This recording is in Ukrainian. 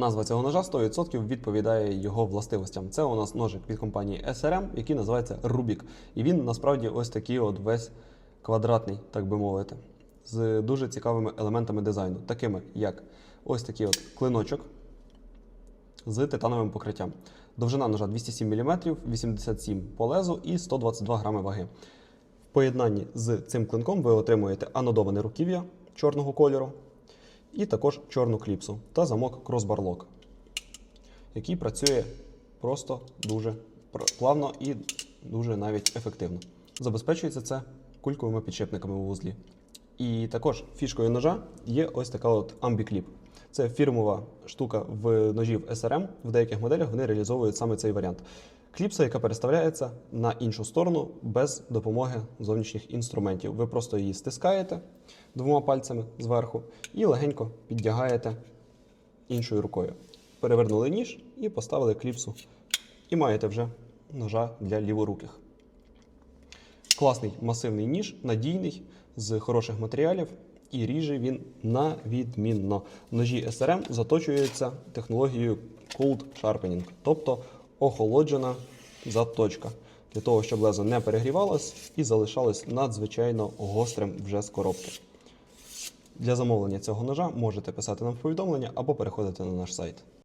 Назва цього ножа 100% відповідає його властивостям. Це у нас ножик від компанії SRM, який називається Rubik. І він насправді ось такий от весь квадратний, так би мовити, з дуже цікавими елементами дизайну, такими як ось такий от клиночок з титановим покриттям. Довжина ножа 207 мм, 87 по лезу і 122 грами ваги. В поєднанні з цим клинком ви отримуєте анодоване руків'я чорного кольору і також чорну кліпсу та замок Lock, який працює просто дуже плавно і дуже навіть ефективно. Забезпечується це кульковими підшипниками у вузлі. І також фішкою ножа є ось така от амбікліп. Це фірмова штука в ножів SRM. В деяких моделях вони реалізовують саме цей варіант. Кліпса, яка переставляється на іншу сторону без допомоги зовнішніх інструментів. Ви просто її стискаєте двома пальцями зверху і легенько піддягаєте іншою рукою. Перевернули ніж і поставили кліпсу. І маєте вже ножа для ліворуких. Класний масивний ніж, надійний, з хороших матеріалів, і ріже він на відмінно. Ножі SRM заточуються технологією Cold Sharpening, тобто охолоджена заточка, для того, щоб лезо не перегрівалось і залишалось надзвичайно гострим вже з коробки. Для замовлення цього ножа можете писати нам повідомлення або переходити на наш сайт.